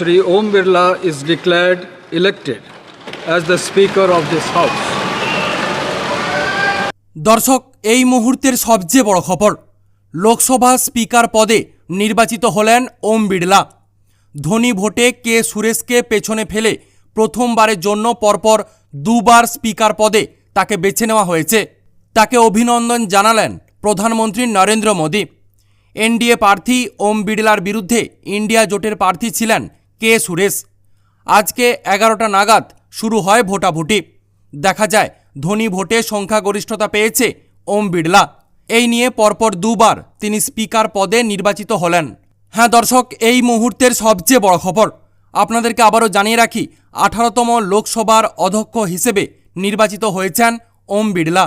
Sri Om Birla is declared elected as the Speaker of this House. দর্শক, এই মুহূর্তের সবচেয়ে বড় খবর, লোকসভা স্পিকার পদে নির্বাচিত হলেন ওম বিড়লা। ধনী ভোটে কে সুরেশকে পেছনে ফেলে প্রথমবারের জন্য পরপর দুবার স্পিকার পদে তাকে বেছে নেওয়া হয়েছে। তাকে অভিনন্দন জানালেন প্রধানমন্ত্রী নরেন্দ্র মোদী। এনডিএ প্রার্থী ওম বিড়লার বিরুদ্ধে ইন্ডিয়া জোটের প্রার্থী ছিলেন কে সুরেশ? আজকে এগারোটা নাগাদ শুরু হয় ভোটাভুটি। দেখা যায়, ধনী ভোটে সংখ্যাগরিষ্ঠতা পেয়েছে ওম বিড়লা। এই নিয়ে পরপর দুবার তিনি স্পিকার পদে নির্বাচিত হলেন। হ্যাঁ দর্শক, এই মুহূর্তের সবচেয়ে বড় খবর। আপনাদেরকে আবারও জানিয়ে রাখি, আঠারোতম লোকসভার অধ্যক্ষ হিসেবে নির্বাচিত হয়েছেন ওম বিড়লা।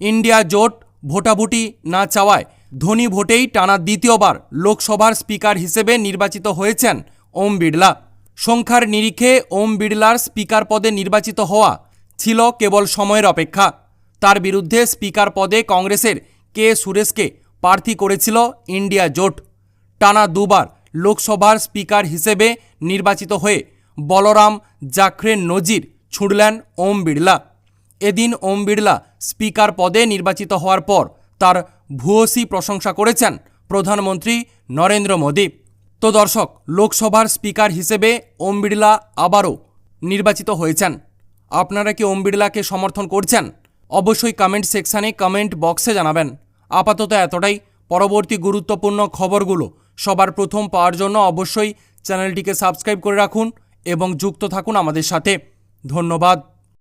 ইন্ডিয়া জোট ভোটাভুটি না চাওয়ায় ধনী ভোটেই টানা দ্বিতীয়বার লোকসভার স্পিকার হিসেবে নির্বাচিত হয়েছেন ওম বিড়লা। সংখ্যার নিরিখে ওম বিড়লার স্পিকার পদে নির্বাচিত হওয়া ছিল কেবল সময়ের অপেক্ষা। তার বিরুদ্ধে স্পিকার পদে কংগ্রেসের কে সুরেশকে প্রার্থী করেছিল ইন্ডিয়া জোট। টানা দুবার লোকসভার স্পিকার হিসেবে নির্বাচিত হয়ে বলরাম জাখরের নজির ছুড়লেন ওম বিড়লা। এদিন ওম বিড়লা স্পিকার পদে নির্বাচিত হওয়ার পর তার ভূয়সী প্রশংসা করেছেন প্রধানমন্ত্রী নরেন্দ্র মোদী। তো দর্শক, লোকসভার স্পিকার হিসেবে ওম বিড়লা আবারও নির্বাচিত হয়েছেন। আপনারা কি ওম বিড়লাকে সমর্থন করছেন? অবশ্যই কমেন্ট সেকশানে কমেন্ট বক্সে জানাবেন। আপাতত এতটাই। পরবর্তী গুরুত্বপূর্ণ খবরগুলো সবার প্রথম পাওয়ার জন্য অবশ্যই চ্যানেলটিকে সাবস্ক্রাইব করে রাখুন এবং যুক্ত থাকুন আমাদের সাথে। ধন্যবাদ।